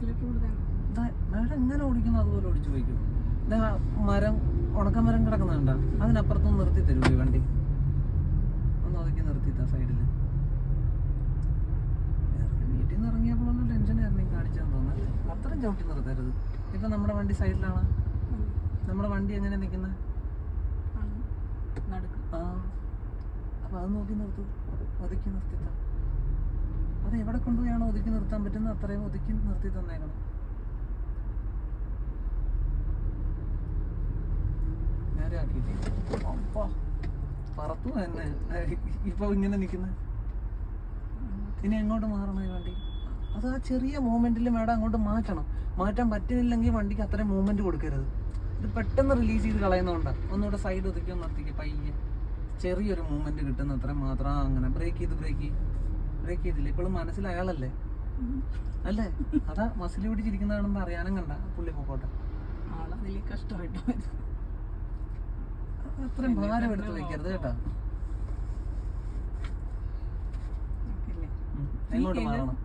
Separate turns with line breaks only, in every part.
Madam എങ്ങനെ ഓടിക്കുന്നു അതുപോലെ ഓടിച്ചു പോയിക്കും ഇതാ മരം ഉണക്ക മരം കിടക്കുന്നുണ്ട? അതിനപ്പുറത്തൊന്ന് നിർത്തി തരൂ ഈ വണ്ടി? ഒന്ന് ഒതുക്കി നിർത്തിത്താ സൈഡിൽ. വീട്ടിൽ നിന്ന് ഇറങ്ങിയപ്പോഴുള്ള ടെൻഷനായിരുന്നു ഈ കാണിച്ചതെന്ന് തോന്നുന്നത് അത്രയും ചവിട്ടി നിർത്തരുത്. ഇപ്പൊ നമ്മുടെ വണ്ടി സൈഡിലാണ്? നമ്മുടെ വണ്ടി എങ്ങനെ നിൽക്കുന്നത് ആ. അപ്പൊ അത് നോക്കി നിർത്തു. ഒതുക്കി നിർത്തിത്താ. അത് എവിടെ കൊണ്ടുപോയാണോ ഒതുക്കി നിർത്താൻ പറ്റുന്ന അത്രയും ഒതുക്കി നിർത്തി തന്നേക്കണം. നേരെ പറത്തു തന്നെ ഇപ്പൊ ഇങ്ങനെ നിൽക്കുന്ന. ഇനി എങ്ങോട്ട് മാറണം ഈ വണ്ടി? അത് ആ ചെറിയ മൂമെന്റിൽ മേഡം അങ്ങോട്ട് മാറ്റണം. മാറ്റാൻ പറ്റുന്നില്ലെങ്കിൽ വണ്ടിക്ക് അത്രയും മൂവ്മെന്റ് കൊടുക്കരുത്. ഇത് പെട്ടെന്ന് റിലീസ് ചെയ്ത് കളയുന്നതുകൊണ്ടാണ് ഒന്നുകൂടെ സൈഡ് ഒതുക്കി ഒന്ന് നിർത്തിക്ക് പയ്യെ. ചെറിയൊരു മൂവ്മെന്റ് കിട്ടുന്ന അത്രയും മാത്രം അങ്ങനെ. ബ്രേക്ക് ചെയ്ത് ബ്രേക്ക് ബ്രേക്ക് ചെയ്തില്ല ഇപ്പോഴും മനസ്സിൽ അയാളല്ലേ അല്ലേ? അതാ മസിൽ പിടിച്ചിരിക്കുന്നതാണെന്ന് അറിയാനും കണ്ട പുള്ളി പോക്കോട്ടെ.
ആളതിൽ കഷ്ടമായിട്ട്
അത്രയും ഭാരം എടുത്ത് വെക്കരുത് കേട്ടോ. എങ്ങോട്ട് മാറണം?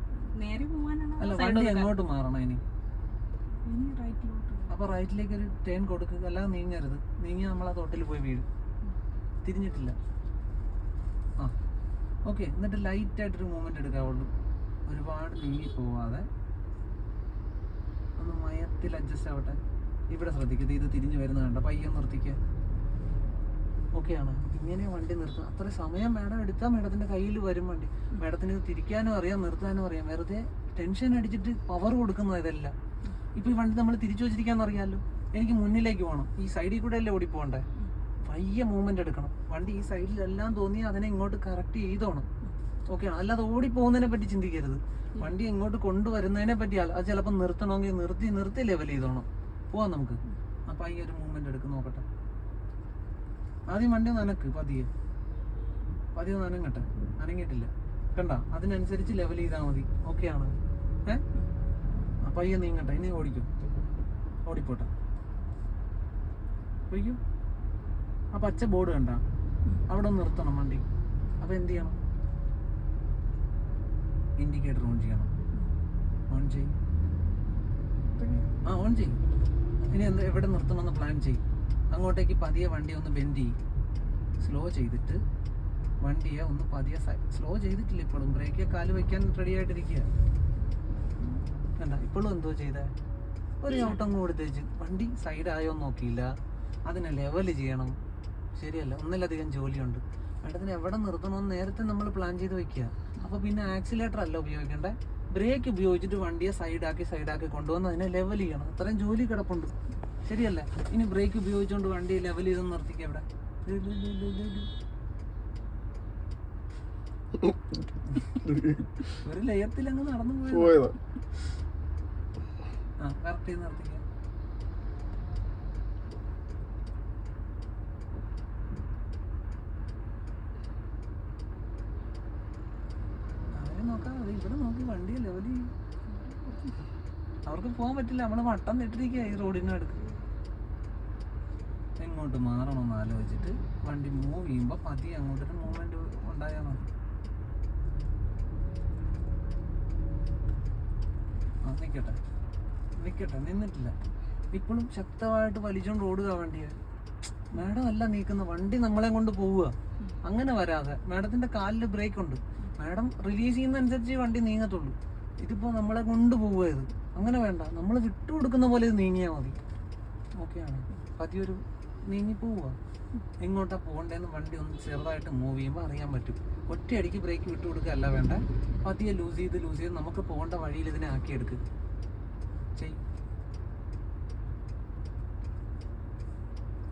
അല്ല വണ്ടി എങ്ങോട്ട് മാറണം ഇനി? അപ്പൊ റൈറ്റിലേക്ക് ഒരു ടേൺ കൊടുക്കുക അല്ലാതെ നീങ്ങരുത്. നീങ്ങി നമ്മൾ ആ തൊട്ടിൽ പോയി വീഴും. തിരിഞ്ഞിട്ടില്ല. ഓക്കെ എന്നിട്ട് ലൈറ്റ് ആയിട്ടൊരു മൂവ്മെന്റ് എടുക്കാവുള്ളൂ ഒരുപാട് നീങ്ങി പോവാതെ ഒന്ന് മയത്തിൽ അഡ്ജസ്റ്റ് ആവട്ടെ. ഇവിടെ ശ്രദ്ധിക്കുന്നത് ഇത് തിരിഞ്ഞു വരുന്ന കണ്ട? പയ്യൻ നിർത്തിക്കുക ഓക്കെ ആണ്. ഇങ്ങനെ വണ്ടി നിർത്തുക അത്ര സമയം മേഡം എടുത്താൽ മാഡത്തിന്റെ കയ്യിൽ വരും വണ്ടി. മേഡത്തിന് ഇത് തിരിക്കാനും അറിയാം നിർത്താനും അറിയാം. വെറുതെ ടെൻഷൻ അടിച്ചിട്ട് പവർ കൊടുക്കുന്നത് ഇതല്ല. ഈ വണ്ടി നമ്മൾ തിരിച്ചു വെച്ചിരിക്കാന്ന് അറിയാമല്ലോ എനിക്ക് മുന്നിലേക്ക് പോകണം ഈ സൈഡിൽ കൂടെ അല്ലേ പോകണ്ടേ പയ്യെ മൂവ്മെന്റ് എടുക്കണം. വണ്ടി ഈ സൈഡിലെല്ലാം തോന്നി അതിനെ ഇങ്ങോട്ട് കറക്റ്റ് ചെയ്തോണം. ഓക്കെ അല്ലാതെ ഓടി പോകുന്നതിനെ പറ്റി ചിന്തിക്കരുത്. വണ്ടി ഇങ്ങോട്ട് കൊണ്ടുവരുന്നതിനെ പറ്റി അത് ചിലപ്പോൾ നിർത്തണമെങ്കിൽ നിർത്തി നിർത്തി ലെവൽ ചെയ്തോണം. പോവാം നമുക്ക്. ആ ഈ ഒരു മൂവ്മെന്റ് എടുക്ക് നോക്കട്ടെ. ആദ്യം വണ്ടി നനക്ക് പതിയെ. പതിയെ നനങ്ങട്ടെ. നനങ്ങിയിട്ടില്ല. കണ്ട? അതിനനുസരിച്ച് ലെവൽ ചെയ്താൽ മതി. ഓക്കെ ആണ്? ഏ? പയ്യെ നീങ്ങട്ടെ. ഇനി ഓടിക്കും. ഓടിപ്പോട്ടെ. ഒയ്യോ ആ പച്ച ബോർഡ് കണ്ട. അവിടെ ഒന്ന് നിർത്തണം വണ്ടി. അപ്പൊ എന്ത് ചെയ്യണം? ഇൻഡിക്കേറ്റർ ഓൺ ചെയ്യണം. ഓൺ ചെയ്യും ആ ഓൺ ചെയ്യും ഇനി എന്ത് എവിടെ നിർത്തണമെന്ന് പ്ലാൻ ചെയ്യും അങ്ങോട്ടേക്ക് പതിയെ വണ്ടി ഒന്ന് ബെൻഡ് ചെയ്യും സ്ലോ ചെയ്തിട്ട് വണ്ടിയെ ഒന്ന് പതിയെ സ്ലോ ചെയ്തിട്ടില്ല ഇപ്പോഴും. ബ്രേക്ക് കാൽ വെക്കാൻ റെഡി ആയിട്ടിരിക്കുക കണ്ട? ഇപ്പോഴും എന്തോ ചെയ്തേ? ഒരു ചവിട്ടം കൊടുത്തേച്ച്. വണ്ടി സൈഡ് ആയോ നോക്കിയില്ല. അതിനെ ലെവൽ ചെയ്യണം. ശരിയല്ല ഒന്നിലധികം ജോലിയുണ്ട്. മേഡത്തിന് എവിടെ നിർത്തണമെന്ന് നേരത്തെ നമ്മൾ പ്ലാൻ ചെയ്ത് വെക്കുക. അപ്പോൾ പിന്നെ ആക്സിലേറ്റർ അല്ല ഉപയോഗിക്കേണ്ടത് ബ്രേക്ക് ഉപയോഗിച്ചിട്ട് വണ്ടിയെ സൈഡാക്കി സൈഡാക്കി കൊണ്ടുവന്ന് അതിനെ ലെവൽ ചെയ്യണം. അത്രയും ജോലി കിടപ്പുണ്ട്. ശരിയല്ലേ? ഇനി ബ്രേക്ക് ഉപയോഗിച്ചുകൊണ്ട് വണ്ടി ലെവൽ ചെയ്ത് നിർത്തിക്കുക ഇവിടെ. ഒരു ലയത്തിൽ അങ്ങ് നടന്നു പോയത്
പോയതാ.
ആ കറക്റ്റ് ചെയ്ത് നിർത്തിക്കുക അവരെ നോക്കാം. അത് ഇവിടെ നോക്കി വണ്ടി ലെവൽ അവർക്ക് പോകാൻ പറ്റില്ല. നമ്മൾ വട്ടം നെട്ടിരിക്കുക ഈ റോഡിന്റെ അടുത്ത്. എങ്ങോട്ട് മാറണമെന്ന് ആലോചിച്ചിട്ട് വണ്ടി മൂവ് ചെയ്യുമ്പോൾ പതി അങ്ങോട്ടൊരു മൂവ്മെന്റ് ഉണ്ടായാൽ മതി. ആ നിൽക്കട്ടെ നിൽക്കട്ടെ നിന്നിട്ടില്ല. ഇപ്പോഴും ശക്തമായിട്ട് വലിച്ചോണ്ട് ഓടുക വണ്ടിയെ. മാഡം അല്ല നീക്കുന്ന വണ്ടി നമ്മളെ കൊണ്ട് പോവുക. അങ്ങനെ വരാതെ. മാഡത്തിന്റെ കാലിൽ ബ്രേക്ക് ഉണ്ട്. മാഡം റിലീസ് ചെയ്യുന്ന അനുസരിച്ച് വണ്ടി നീങ്ങത്തുള്ളൂ. ഇതിപ്പോൾ നമ്മളെ കൊണ്ട് പോവുക ഇത്. അങ്ങനെ വേണ്ട. നമ്മൾ വിട്ടു കൊടുക്കുന്ന പോലെ ഇത് നീങ്ങിയാൽ മതി. ഓക്കെയാണ്. പതിയൊരു നീങ്ങി പോവുക. എങ്ങോട്ടാ പോകണ്ടേന്ന് വണ്ടി ഒന്ന് ചെറുതായിട്ട് മൂവ് ചെയ്യുമ്പോൾ അറിയാൻ പറ്റും. ഒറ്റയടിക്ക് ബ്രേക്ക് വിട്ടു കൊടുക്കുകയല്ല വേണ്ട. പതിയെ ലൂസ് ചെയ്ത് ലൂസ് ചെയ്ത് നമുക്ക് പോകേണ്ട വഴിയിൽ ഇതിനെ ആക്കിയെടുക്കുക ചെയ്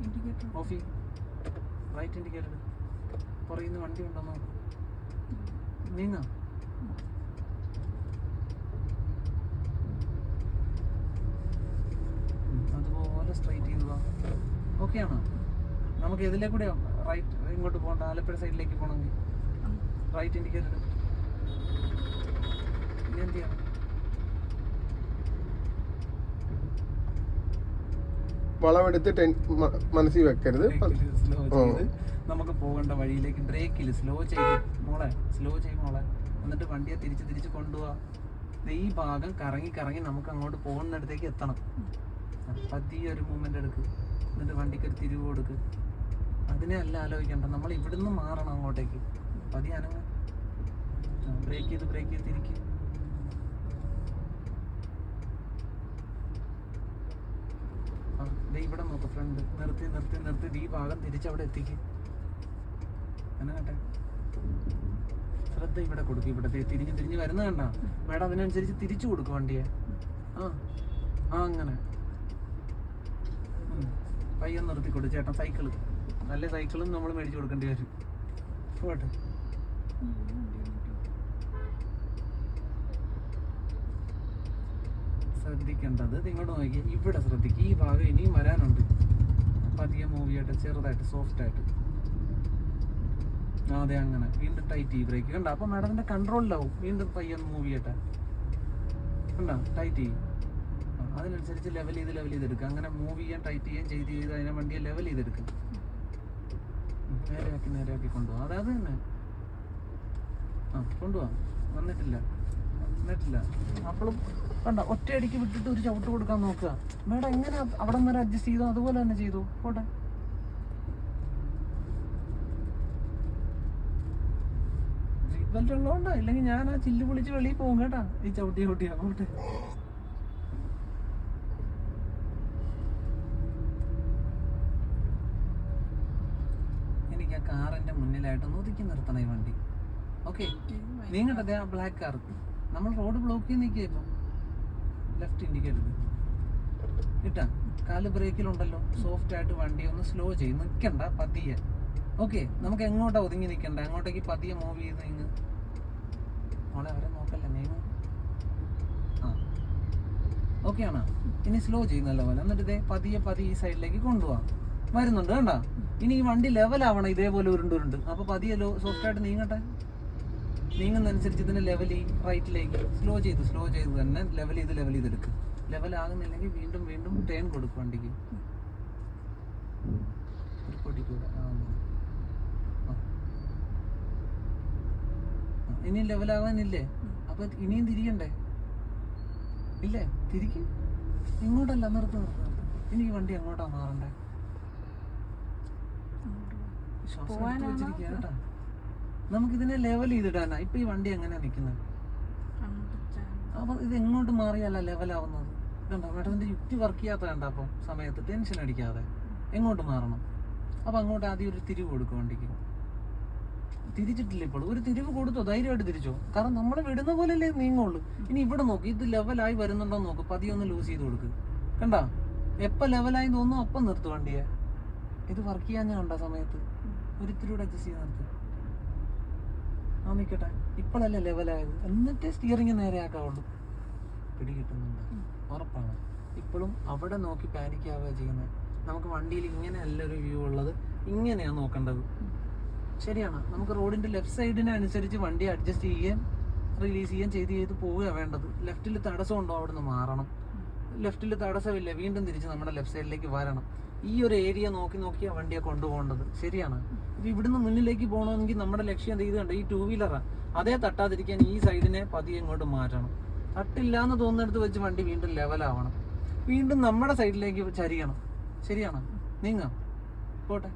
ഇൻഡിക്കേറ്റർ
ഓഫ് ചെയ്യും. റൈറ്റ് ഇൻഡിക്കേറ്റർ പുറയുന്ന വണ്ടി ഉണ്ടോ നോക്കും. നീങ്ങാം അതുപോലെ സ്ട്രൈറ്റ് ചെയ്തു പോവാം ഓക്കെ ആണോ? നമുക്ക് ഇതിലെ കൂടെ റൈറ്റ് ഇങ്ങോട്ട് പോകണ്ട. ആലപ്പുഴ സൈഡിലേക്ക് പോകണമെങ്കിൽ. റൈറ്റ് ഇൻഡിക്കേറ്റർ ഇനി എന്ത് ചെയ്യണം
വളമെടുത്ത് ടെൻ മനസ്സിൽ വെക്കരുത്.
നമുക്ക് പോകേണ്ട വഴിയിലേക്ക് ബ്രേക്കിൽ സ്ലോ ചെയ്ത്. മോളെ സ്ലോ ചെയ്ത് മോളെ. എന്നിട്ട് വണ്ടിയെ തിരിച്ച് തിരിച്ച് കൊണ്ടുപോവാ ഈ ഭാഗം കറങ്ങി കറങ്ങി നമുക്ക് അങ്ങോട്ട് പോകുന്നിടത്തേക്ക് എത്തണം. പതിയെ ഒരു മൂവ്മെന്റ് എടുക്ക്. എന്നിട്ട് വണ്ടിക്ക് ഒരു തിരിവ് കൊടുക്ക്. അതിനെ അല്ല ആലോചിക്കണ്ട. നമ്മൾ ഇവിടുന്ന് മാറണം അങ്ങോട്ടേക്ക്. പതിയെ അനങ്ങ. ബ്രേക്ക് ചെയ്ത് ബ്രേക്ക് ചെയ്ത് തിരിക്ക് ആ, ദേ ഇവിടെ നോക്ക് ഫ്രണ്ട് നിർത്തി നിർത്തി നിർത്തി. ഈ ഭാഗം തിരിച്ചവിടെ എത്തിക്ക്. അനങ്ങട്ടെ ശ്രദ്ധ ഇവിടെ കൊടുക്കും ഇവിടെ തിരിഞ്ഞ് തിരിഞ്ഞ് വരുന്ന കണ്ട. മേഡം അതിനനുസരിച്ച് തിരിച്ചു കൊടുക്കും വണ്ടിയെ. ആ ആ അങ്ങനെ. പയ്യെ നിർത്തി കൊടു ചേട്ടൻ സൈക്കിൾ. നല്ല സൈക്കിളും നമ്മൾ മേടിച്ചു കൊടുക്കേണ്ടി വരും. പോട്ടെ. ശ്രദ്ധിക്കേണ്ടത് ഇങ്ങോട്ട് നോക്കി ഇവിടെ ശ്രദ്ധിക്കുക ഈ ഭാഗം ഇനിയും വരാനുണ്ട്. പതിയെ മൂവിയായിട്ട് ചെറുതായിട്ട് സോഫ്റ്റ് ആയിട്ട്. ആ അതെ അങ്ങനെ. വീണ്ടും ടൈറ്റ് ഈ ബ്രേക്ക് കണ്ട? അപ്പം മാഡത്തിന്റെ കൺട്രോളിലാവും വീണ്ടും പയ്യൻ മൂവിയായിട്ട് കണ്ടോ? ടൈറ്റ് ചെയ്യും. അതിനനുസരിച്ച് ലെവൽ ചെയ്ത് ലെവൽ ചെയ്തെടുക്കുക അങ്ങനെ മൂവ് ചെയ്യാൻ ടൈറ്റ് ചെയ്യാൻ ചെയ്ത് ചെയ്ത് അതിനെ വണ്ടിയെ ലെവൽ ചെയ്തെടുക്കുക നേരെയാക്കി നേരെയാക്കി കൊണ്ടുപോകാം അതായത് തന്നെ. ആ കൊണ്ടുപോവാം. വന്നിട്ടില്ല. വന്നിട്ടില്ല. അപ്പോഴും കണ്ട ഒറ്റയടിക്ക് വിട്ടിട്ട് ഒരു ചവിട്ട് കൊടുക്കാൻ നോക്കുക. മേഡം എങ്ങനെ അവിടെ വരെ അഡ്ജസ്റ്റ് ചെയ്തു? അതുപോലെ തന്നെ ചെയ്തു. പോട്ടെ. സീറ്റ് ബെൽറ്റ് ഉള്ളതുകൊണ്ട്? ഇല്ലെങ്കിൽ ഞാൻ ആ ചില്ല് പൊളിച്ച് വെളിയിൽ പോകും കേട്ടാ. ഈ ചവിട്ടി ചവിട്ടിയാ. പോട്ടെ. എനിക്ക് ആ കാറിന്റെ മുന്നിലായിട്ട് ഒതുക്കി നിർത്തണം ഈ വണ്ടി. ഓക്കെ നീങ്ങട്ടെ ആ ബ്ലാക്ക് കാർ നമ്മൾ റോഡ് ബ്ലോക്ക് ചെയ്ത് നിൽക്കുക ഇപ്പം. ലെഫ്റ്റ് ഇൻഡിക്കേറ്റർ കിട്ടാ കാൽ ബ്രേക്കിലുണ്ടല്ലോ സോഫ്റ്റ് ആയിട്ട് വണ്ടി ഒന്ന് സ്ലോ ചെയ്ത് നിൽക്കണ്ട പതിയെ. ഓക്കെ നമുക്ക് എങ്ങോട്ടാ ഒതുങ്ങി നിൽക്കണ്ട അങ്ങോട്ടേക്ക് പതിയെ മൂവ് ചെയ്ത് ഇങ്ങ്. മോളെ അവരെ നോക്കല്ല നെയ്മ്? ആ. ഓക്കെ ആണോ? ഇനി സ്ലോ ചെയ്യും നല്ല പോലെ. എന്നിട്ട് ഇതേ പതിയെ പതിയെ ഈ സൈഡിലേക്ക് കൊണ്ടുപോവാം. വരുന്നുണ്ട് കണ്ട? ഇനി ഈ വണ്ടി ലെവലാവണം ഇതേപോലെ ഉരുണ്ട് ഉരുണ്ട് പതിയല്ലോ പതിയെ സോഫ്റ്റ് ആയിട്ട് നീങ്ങട്ടെ. നീങ്ങുന്നതനുസരിച്ച് ഇതിന് ലെവൽ ഈ റൈറ്റിലേക്ക് സ്ലോ ചെയ്ത് സ്ലോ ചെയ്ത് തന്നെ ലെവൽ ചെയ്ത് ലെവൽ ചെയ്തെടുക്കും ലെവൽ ആകുന്നില്ലെങ്കിൽ വീണ്ടും വീണ്ടും ടേൺ കൊടുക്കും വണ്ടിക്ക്. ഒരു പൊടി കൂടെ ഇനിയും ലെവലാവാനില്ലേ അപ്പൊ ഇനിയും തിരിയണ്ടേ? ഇല്ലേ? തിരിക്കും. ഇങ്ങോട്ടല്ല നിർത്ത് നിർത്ത്. ഇനി ഈ വണ്ടി എങ്ങോട്ടാ മാറണ്ടേ? ശ്വാസം കേട്ടാ. നമുക്കിതിനെ ലെവൽ ചെയ്തിടാനാ. ഇപ്പൊ ഈ വണ്ടി എങ്ങനെയാ നിൽക്കുന്നത് അപ്പൊ ഇത് എങ്ങോട്ട് മാറിയല്ല ലെവലാവുന്നത് കണ്ടോ? മേഡത്തിന്റെ യുക്തി വർക്ക് ചെയ്യാത്ത കണ്ട അപ്പം സമയത്ത്? ടെൻഷൻ അടിക്കാതെ. എങ്ങോട്ട് മാറണം? അപ്പൊ അങ്ങോട്ട് ആദ്യം ഒരു തിരിവ് കൊടുക്കും വണ്ടിക്ക്. തിരിച്ചിട്ടില്ല ഇപ്പോൾ ഒരു തിരിവ് കൊടുത്തോ? ധൈര്യമായിട്ട് തിരിച്ചോ? കാരണം നമ്മൾ വിടുന്ന പോലെയല്ലേ നീങ്ങുള്ളൂ. ഇനി ഇവിടെ നോക്ക്. ഇത് ലെവലായി വരുന്നുണ്ടോ നോക്ക്. പതിയെ ഒന്ന് ലൂസ് ചെയ്ത് കൊടുക്ക്. കണ്ടാ? എപ്പോ ലെവലായി തോന്നുന്നു അപ്പം നിർത്തു വണ്ടിയെ. ഇത് വർക്ക് ചെയ്യാൻ ഞാൻ കണ്ട സമയത്ത്? ഒരു ഇത്തിരി കൂടെ അഡ്ജസ്റ്റ് ചെയ്യാൻ നിർത്ത്. ആ നിൽക്കട്ടെ ഇപ്പോഴല്ലേ ലെവലായത്. എന്നിട്ടേ സ്റ്റിയറിംഗ് നേരെ ആക്കാവുള്ളൂ. പിടി കിട്ടുന്നുണ്ട് ഉറപ്പാണ്. ഇപ്പോഴും അവിടെ നോക്കി പാനിക് ആവുക ചെയ്യുന്നത് നമുക്ക് വണ്ടിയിൽ ഇങ്ങനെയല്ല ഒരു വ്യൂ ഉള്ളത്. ഇങ്ങനെയാണ് നോക്കേണ്ടത്. ശരിയാണ്. നമുക്ക് റോഡിന്റെ ലെഫ്റ്റ് സൈഡിനെ അനുസരിച്ച് വണ്ടി അഡ്ജസ്റ്റ് ചെയ്യുകയും റിലീസ് ചെയ്യുകയും ചെയ്ത് ചെയ്ത് പോവുക വേണ്ടത്. ലെഫ്റ്റിൽ തടസ്സമുണ്ടോ? അവിടെ നിന്ന് മാറണം ലെഫ്റ്റിൽ തടസ്സമില്ല. വീണ്ടും തിരിച്ച് നമ്മുടെ ലെഫ്റ്റ് സൈഡിലേക്ക് വരണം. ഈ ഒരു ഏരിയ നോക്കി നോക്കിയാ വണ്ടിയെ കൊണ്ടുപോകേണ്ടത്. ശരിയാണ്. ഇവിടുന്ന് മുന്നിലേക്ക് പോകണമെങ്കിൽ നമ്മുടെ ലക്ഷ്യം എന്ത് ചെയ്തുകൊണ്ട്? ഈ ടൂ വീലറാ അതേ തട്ടാതിരിക്കാൻ ഈ സൈഡിനെ പതിയെ ഇങ്ങോട്ട് മാറ്റണം. തട്ടില്ല എന്ന് തോന്നുന്നിടത്ത് വെച്ച് വണ്ടി വീണ്ടും ലെവലാവണം വീണ്ടും നമ്മുടെ സൈഡിലേക്ക് ചരിയണം. ശരിയാണ്. നീങ്ങ. പോട്ടെ.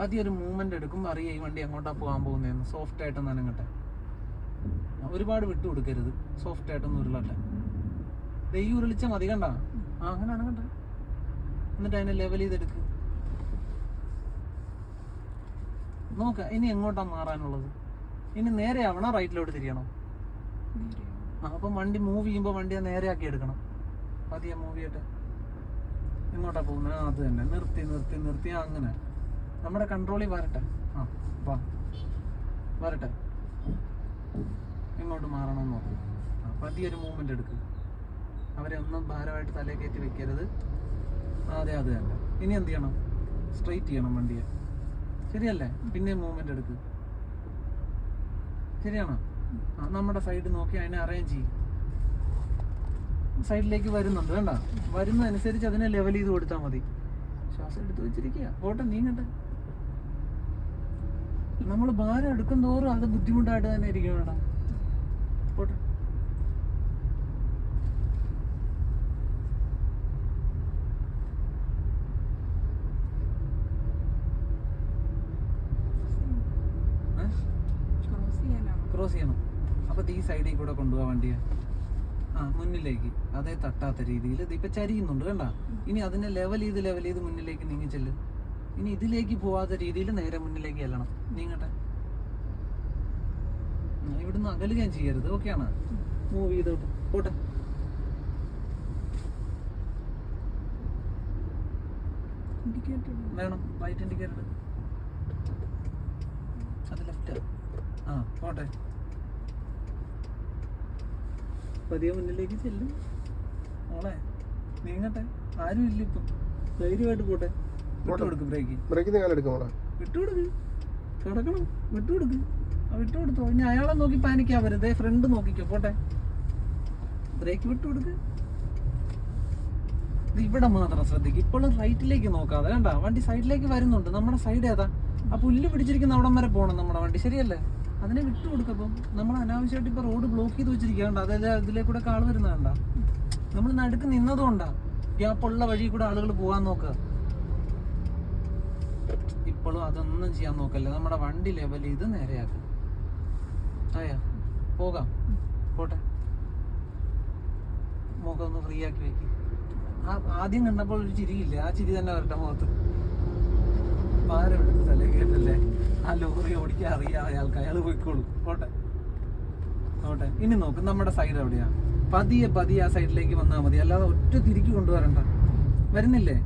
പതിയെ ഒരു മൂവ്മെന്റ് എടുക്കും. അറിയാം ഈ വണ്ടി എങ്ങോട്ടാ പോകാൻ പോകുന്നതെന്ന്. സോഫ്റ്റ് ആയിട്ട് നനങ്ങട്ടെ ഒരുപാട് വിട്ടു കൊടുക്കരുത് സോഫ്റ്റ് ആയിട്ടൊന്നും ഉരുളട്ടെ ദേ ഈ ഉരുളിച്ച മതി കണ്ട? അങ്ങനെ അനങ്ങട്ടെ. എന്നിട്ട് അതിനെ ലെവൽ ചെയ്തെടുക്കുക നോക്ക ഇനി എങ്ങോട്ടാ മാറാനുള്ളത്? ഇനി നേരെ ആവണോ റൈറ്റിലോട്ട് തിരിയണോ? ആ അപ്പം വണ്ടി മൂവ് ചെയ്യുമ്പോൾ വണ്ടിയെ നേരെ ആക്കി എടുക്കണം. പതിയെ മൂവ് ചെയ്യട്ടെ. എങ്ങോട്ടാ പോകുന്നത്? അത് തന്നെ. നിർത്തി നിർത്തി നിർത്തി. അങ്ങനെ. നമ്മുടെ കൺട്രോളിൽ വരട്ടെ. ആ വാ. വരട്ടെ. എങ്ങോട്ട് മാറണം നോക്കും. ആ പതിയെ ഒരു മൂവ്മെന്റ് എടുക്ക്. അവരെ ഒന്നും ഭാരമായിട്ട് തലേ കയറ്റി വെക്കരുത്. അതെ അതെ അല്ല ഇനി എന്ത് ചെയ്യണം? സ്ട്രെയിറ്റ് ചെയ്യണം വണ്ടിയെ. ശരിയല്ലേ? പിന്നെ മൂവ്മെന്റ് എടുക്ക്. ശരിയാണോ? നമ്മുടെ സൈഡ് നോക്കി അതിനെ അറേഞ്ച് ചെയ്യും. സൈഡിലേക്ക് വരുന്നുണ്ട് വേണ്ട വരുന്നതനുസരിച്ച് അതിനെ ലെവൽ ചെയ്ത് കൊടുത്താൽ മതി. ശ്വാസം എടുത്ത് വെച്ചിരിക്കുക. പോട്ടെ നീങ്ങട്ടെ. നമ്മൾ ഭാരം എടുക്കും തോറും അത് ബുദ്ധിമുട്ടായിട്ട് തന്നെ ഇരിക്കും വേണ്ട പോട്ടെ ക്രോസ് ചെയ്യണം. അപ്പൊ ഇത് ഈ സൈഡിൽ കൂടെ കൊണ്ടുപോകാൻ വേണ്ടിയാ. ആ മുന്നിലേക്ക്. അതേ തട്ടാത്ത രീതിയിൽ ഇത് ഇപ്പൊ ചരിയുന്നുണ്ട് കണ്ട? ഇനി അതിനെ ലെവൽ ചെയ്ത് ലെവൽ ചെയ്ത് മുന്നിലേക്ക് നീങ്ങി ചെല്ല്. ഇനി ഇതിലേക്ക് പോവാത്ത രീതിയിൽ നേരെ മുന്നിലേക്ക് ചെല്ലണം. നീങ്ങട്ടെ. ഇവിടുന്ന് അകലുകയും ചെയ്യരുത്. ഓക്കെയാണ് മൂവ് ചെയ്തോട്ട്. പോട്ടെ. വേണം. റൈറ്റ് ഇൻഡിക്കേറ്റർ അത് ലെഫ്റ്റ് ആ പോട്ടെ. പതിയെ മുന്നിലേക്ക് ചെല്ലും. മോളെ നീങ്ങട്ടെ. ആരും ഇല്ല ഇപ്പം. ധൈര്യമായിട്ട് പോട്ടെ. വിട്ടുകൊടുക്ക് ബ്രേക്ക്
ബ്രേക്കിന് കാലം മോളെ.
വിട്ടുകൊടുക്ക് കിടക്കണം. വിട്ടുകൊടുക്ക് ആ വിട്ടുകൊടുത്തോ ഇനി അയാളെ നോക്കി പാനിക്കാവരുത് ഫ്രണ്ട് നോക്കിക്കോ. പോട്ടെ. ബ്രേക്ക് വിട്ടുകൊടുക്ക് ഇവിടെ മാത്രം ശ്രദ്ധിക്കും. ഇപ്പോഴും റൈറ്റിലേക്ക് നോക്കാതെ. വേണ്ട വണ്ടി സൈഡിലേക്ക് വരുന്നുണ്ട്. നമ്മുടെ സൈഡ് ഏതാ? ആ പുല്ല് പിടിച്ചിരിക്കുന്ന അവിടം വരെ പോകണം നമ്മുടെ വണ്ടി. ശരിയല്ലേ? അതിനെ വിട്ടു കൊടുക്കപ്പം നമ്മൾ അനാവശ്യമായിട്ട് ഇപ്പൊ റോഡ് ബ്ലോക്ക് ചെയ്ത് വെച്ചിരിക്കാണ്ട അതായത് ഇതിലേക്കൂടെ ആൾ വരുന്ന വരുന്നതാണ്ട നമ്മൾ നടുക്ക് നിന്നതുകൊണ്ടാ ഗ്യാപ്പുള്ള വഴി കൂടെ ആളുകൾ പോകാൻ നോക്കുക ഇപ്പോഴും അതൊന്നും ചെയ്യാൻ നോക്കല്ലേ. നമ്മുടെ വണ്ടി ലെവൽ ചെയ്ത് നേരെയാക്കുക ആയാ പോകാം. പോട്ടെ. മുഖം ഒന്ന് ഫ്രീ ആക്കി വെക്കി. ആദ്യം കണ്ടപ്പോൾ ഒരു ചിരിയില്ല? ആ ചിരി തന്നെ വരട്ടെ മുഖത്ത്. ആ ലോറി ഓടിക്കാൻ പോട്ടെ. ഇനി നോക്ക് നമ്മുടെ സൈഡ് എവിടെയാ? പതിയെ പതിയെ ആ സൈഡിലേക്ക് വന്നാൽ മതി. അല്ലാതെ ഒറ്റ തിരിക്ക് കൊണ്ടുവരണ്ട. വരുന്നില്ലേ?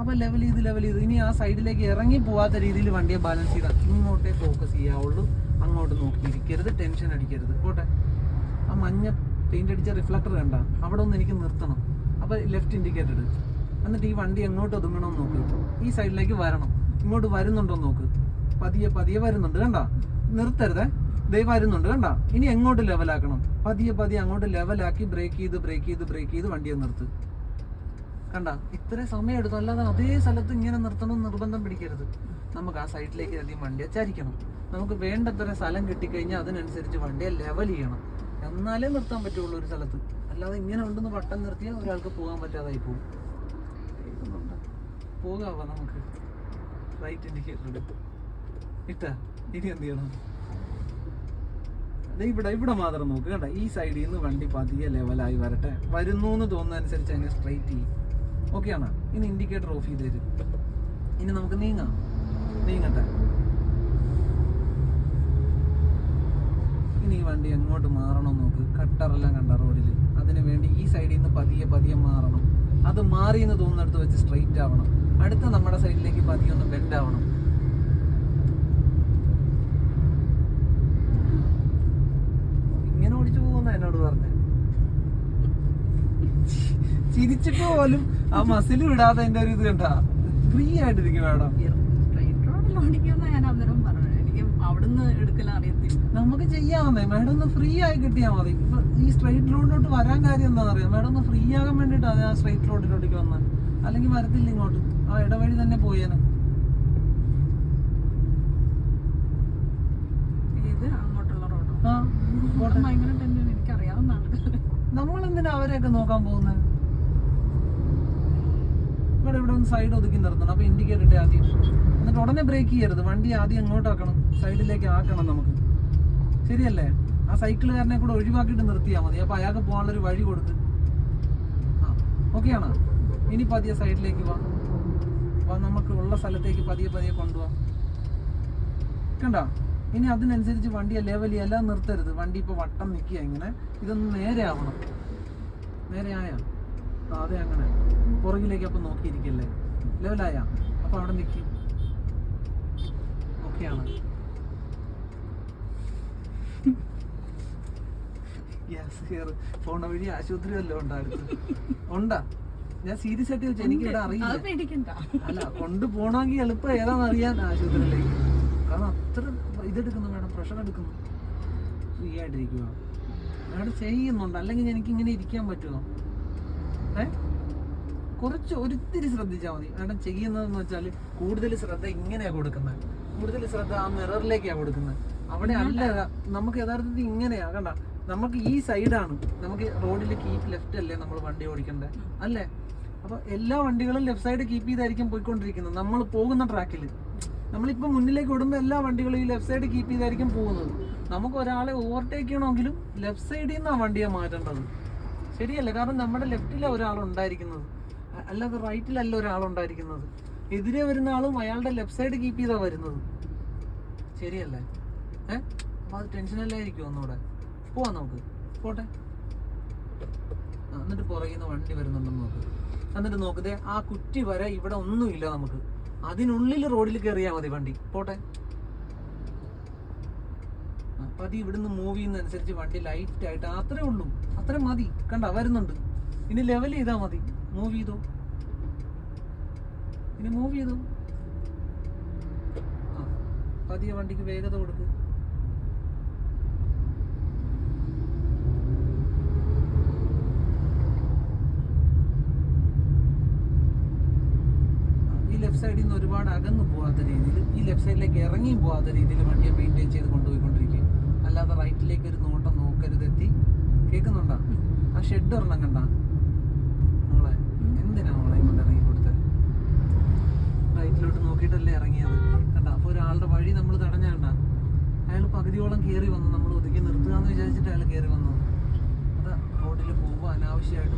അപ്പൊ ലെവൽ ചെയ്ത് ലെവൽ ചെയ്ത്. ഇനി ആ സൈഡിലേക്ക് ഇറങ്ങി പോവാത്ത രീതിയിൽ വണ്ടിയെ ബാലൻസ് ചെയ്താൽ ഇങ്ങോട്ടേ ഫോക്കസ് ചെയ്യാവുള്ളൂ. അങ്ങോട്ട് നോക്കിയിരിക്കരുത് ടെൻഷൻ അടിക്കരുത്. പോട്ടെ. ആ മഞ്ഞ പെയിന്റ് അടിച്ച റിഫ്ലക്ടർ കണ്ട? അവിടെ ഒന്ന് എനിക്ക് നിർത്തണം. അപ്പൊ ലെഫ്റ്റ് ഇൻഡിക്കേറ്റർ എന്നിട്ട് ഈ വണ്ടി എങ്ങോട്ട് ഒതുങ്ങണമെന്ന് നോക്ക്. ഈ സൈഡിലേക്ക് വരണം. ഇങ്ങോട്ട് വരുന്നുണ്ടോ നോക്ക്. പതിയെ പതിയെ വരുന്നുണ്ട് കണ്ട? നിർത്തരുതേ. ദൈവം വരുന്നുണ്ട് കണ്ട? ഇനി എങ്ങോട്ട് ലെവലാക്കണം പതിയെ പതിയെ അങ്ങോട്ട് ലെവലാക്കി ബ്രേക്ക് ചെയ്ത് ബ്രേക്ക് ചെയ്ത് ബ്രേക്ക് ചെയ്ത് വണ്ടിയെ നിർത്ത്. കണ്ട? ഇത്ര സമയം എടുത്തു അല്ലാതെ അതേ സ്ഥലത്ത് ഇങ്ങനെ നിർത്തണം നിർബന്ധം പിടിക്കരുത്. നമുക്ക് ആ സൈഡിലേക്ക് അധികം വണ്ടിയെ ചരിക്കണം നമുക്ക് വേണ്ടത്ര സ്ഥലം കിട്ടിക്കഴിഞ്ഞാൽ അതിനനുസരിച്ച് വണ്ടിയെ ലെവൽ ചെയ്യണം. എന്നാലേ നിർത്താൻ പറ്റുള്ളൂ ഒരു സ്ഥലത്ത്. അല്ലാതെ ഇങ്ങനെ ഉണ്ടെന്ന് വട്ടം നിർത്തിയാൽ ഒരാൾക്ക് പോകാൻ പറ്റാതായി പോകും. പോകാവോ നമുക്ക്. റൈറ്റ് ഇൻഡിക്കേറ്റർ എടുത്തു ഇട്ട. ഇനി എന്ത് ചെയ്യണം? ഇവിടെ ഇവിടെ മാത്രം നോക്ക്. കണ്ട? ഈ സൈഡിൽ നിന്ന് വണ്ടി പതിയെ ലെവലായി വരട്ടെ. വരുന്നു എന്ന് തോന്നുന്ന അനുസരിച്ച് അതിനെ സ്ട്രൈറ്റ് ചെയ്യും. ഓക്കെ ആണോ? ഇനി ഇൻഡിക്കേറ്റർ ഓഫ് ചെയ്ത് തരും. ഇനി നമുക്ക് നീങ്ങാം. നീങ്ങട്ടെ. ഇനി ഈ വണ്ടി എങ്ങോട്ട് മാറണം നോക്ക്. കട്ടറെല്ലാം കണ്ട റോഡിൽ അതിനു വേണ്ടി ഈ സൈഡിൽ നിന്ന് പതിയെ പതിയെ മാറണം. അത് മാറി എന്ന് തോന്നുന്നിടത്ത് വെച്ച് സ്ട്രൈറ്റ് ആവണം. അടുത്ത നമ്മുടെ സൈഡിലേക്ക് പതിയെ ഒന്ന് ബെൻഡ് ആവണം ഇങ്ങനെ ഓടിച്ചു പോകുന്ന എന്നോട് പറഞ്ഞേ. ചിരിച്ചിട്ട് പോലും ആ മസിൽ വിടാതെ എന്റെ ഒരു ഇത് കണ്ടാ. ഫ്രീ ആയിട്ടിരിക്കും മാഡം. നമുക്ക് ചെയ്യാവുന്നേ മാഡം ഒന്ന് ഫ്രീ ആയി കിട്ടിയാൽ മതി. ഇപ്പൊ ഈ സ്ട്രൈറ്റ് റോഡിലോട്ട് വരാൻ കാര്യം എന്താണെന്ന് അറിയാം മാഡം ഒന്ന് ഫ്രീ ആകാൻ വേണ്ടിട്ടാണ് സ്ട്രൈറ്റ് റോഡിലോട്ടേക്ക് വന്നത് അല്ലെങ്കിൽ വരത്തില്ല ഇങ്ങോട്ട്. ആ ഇടവഴി തന്നെ പോയേനെ. നമ്മൾ എന്തിനാ അവരെയൊക്കെ നോക്കാൻ പോകുന്നത് ഇവിടെ ഇവിടെ ഒന്ന് സൈഡ് ഒതുക്കി നിർത്തണം. അപ്പൊ ഇൻഡിക്കേറ്റർ ഇട്ടേ ആദ്യം. എന്നിട്ട് ഉടനെ ബ്രേക്ക് ചെയ്യരുത്. വണ്ടി ആദ്യം എങ്ങോട്ടാക്കണം സൈഡിലേക്ക് ആക്കണം നമുക്ക്. ശരിയല്ലേ? ആ സൈക്കിളുകാരനെ കൂടെ ഒഴിവാക്കിയിട്ട് നിർത്തിയാൽ മതി. അപ്പൊ അയാൾക്ക് പോകാനുള്ളൊരു വഴി കൊടുക്ക്. ആ. ഓക്കെ ആണോ? ഇനി പതിയെ സൈഡിലേക്ക് വാ. വാ നമുക്ക് ഉള്ള സ്ഥലത്തേക്ക് പതിയെ പതിയെ കൊണ്ടുപോകാം കണ്ട? ഇനി അതിനനുസരിച്ച് വണ്ടിയെ ലെവൽ എല്ലാം നിർത്തരുത്. വണ്ടി ഇപ്പോൾ വട്ടം നിൽക്കുക ഇങ്ങനെ. ഇതൊന്ന് നേരെ ആവണം. നേരെ ആയ? അതെ അങ്ങനെ. പുറകിലേക്ക് അപ്പം നോക്കിയിരിക്കല്ലേ? ലെവലായ അപ്പം അവിടെ നിൽക്കി ഓക്കെയാണ് ഗ്യാസ് കയറ് പോണ വഴി ആശുപത്രി വല്ലതും ഉണ്ടായിരുന്നു ഉണ്ടാ? ഞാൻ സീരിയസ് ആയിട്ട് ചോദിച്ചു എനിക്കിവിടെ അറിയില്ല. അല്ല കൊണ്ടുപോകണമെങ്കിൽ എളുപ്പം ഏതാണെന്ന് അറിയാൻ ആശുപത്രിയിലേക്ക് കാരണം അത്ര ഇതെടുക്കുന്നു മേഡം പ്രഷർ എടുക്കുന്നു. ഫ്രീ ആയിട്ടിരിക്കുക മേഡം ചെയ്യുന്നുണ്ട്. അല്ലെങ്കിൽ എനിക്ക് ഇങ്ങനെ ഇരിക്കാൻ പറ്റുമോ? ഏ? കുറച്ച് ഒരിത്തിരി ശ്രദ്ധിച്ചാൽ മതി. മേഡം ചെയ്യുന്നതെന്ന് വെച്ചാൽ കൂടുതൽ ശ്രദ്ധ ഇങ്ങനെയാ കൊടുക്കുന്നത്. കൂടുതൽ ശ്രദ്ധ ആ മിററിലേക്കാണ് കൊടുക്കുന്നത്. അവിടെ അല്ല നമുക്ക് യഥാർത്ഥത്തിൽ ഇങ്ങനെയാ. കണ്ട നമുക്ക് ഈ സൈഡാണ് നമുക്ക് റോഡിൽ കീപ്പ് ലെഫ്റ്റ് അല്ലേ നമ്മൾ വണ്ടി ഓടിക്കേണ്ടത് അല്ലേ? അപ്പൊ എല്ലാ വണ്ടികളും ലെഫ്റ്റ് സൈഡ് കീപ്പ് ചെയ്തായിരിക്കും പോയിക്കൊണ്ടിരിക്കുന്നത്. നമ്മൾ പോകുന്ന ട്രാക്കിൽ നമ്മളിപ്പോ മുന്നിലേക്ക് വിടുമ്പോൾ എല്ലാ വണ്ടികളും ഈ ലെഫ്റ്റ് സൈഡ് കീപ്പ് ചെയ്തായിരിക്കും പോകുന്നത്. നമുക്ക് ഒരാളെ ഓവർടേക്ക് ചെയ്യണമെങ്കിലും ലെഫ്റ്റ് സൈഡിൽ നിന്നാണ് വണ്ടിയെ മാറ്റേണ്ടത്. ശരിയല്ല? കാരണം നമ്മുടെ ലെഫ്റ്റിലാണ് ഒരാൾ ഉണ്ടായിരിക്കുന്നത്. അല്ലാതെ റൈറ്റിലല്ല ഒരാൾ ഉണ്ടായിരിക്കുന്നത്. എതിരെ വരുന്ന ആളും അയാളുടെ ലെഫ്റ്റ് സൈഡ് കീപ്പ് ചെയ്താ വരുന്നത്. ശരിയല്ലേ? ഏഹ് അപ്പൊ അത് ടെൻഷനല്ലായിരിക്കും ഒന്നുകൂടെ? പോവാം നമുക്ക്. പോട്ടെ. എന്നിട്ട് പുറകിൽ നിന്ന് വണ്ടി വരുന്നുണ്ടെന്ന് നോക്ക്. എന്നിട്ട് നോക്കതേ ആ കുറ്റി വരെ ഇവിടെ ഒന്നുമില്ല നമുക്ക്. അതിനുള്ളിൽ റോഡിൽ കയറിയാൽ മതി വണ്ടി. പോട്ടെ. പതി അത് ഇവിടുന്ന് മൂവ് ചെയ്യുന്നതനുസരിച്ച് വണ്ടി ലൈറ്റ് ആയിട്ട് അത്രേ ഉള്ളൂ. അത്രേ മതി. കണ്ട വരുന്നുണ്ട്. ഇനി ലെവൽ ചെയ്താൽ മതി. മൂവ് ചെയ്തോ? ഇനി മൂവ് ചെയ്തോ? ആ പതിയെ വണ്ടിക്ക് വേഗത കൊടുക്ക് ഈ ലെഫ്റ്റ് സൈഡിൽ നിന്ന് ഒരുപാട് അകന്നു പോകാത്ത രീതിയിൽ ഈ ലെഫ്റ്റ് സൈഡിലേക്ക് ഇറങ്ങിയും പോകാത്ത രീതിയിൽ വണ്ടിയെ മെയിന്റെയിൻ ചെയ്ത് കൊണ്ടുപോയിക്കൊണ്ടിരിക്കുക അല്ലാതെ റൈറ്റിലേക്ക് ഒരു നോട്ടം നോക്കരുത് എത്തി. കേൾക്കുന്നുണ്ടോ? ആ ഷെഡ് ഒരെണ്ണം കണ്ട? മോളെ എന്തിനാ മോളെ ഇങ്ങോട്ട് ഇറങ്ങി കൊടുത്തത് റൈറ്റിലോട്ട് നോക്കിയിട്ടല്ലേ ഇറങ്ങിയത്? കണ്ട? അപ്പോൾ ഒരാളുടെ വഴി നമ്മൾ തടഞ്ഞ കണ്ട? അയാൾ പകുതിയോളം കയറി വന്നു. നമ്മൾ ഒതുക്കി നിർത്തുക എന്ന് വിചാരിച്ചിട്ട് അയാൾ കയറി വന്നു. അത് റോഡിൽ പോകുമ്പോൾ അനാവശ്യമായിട്ട്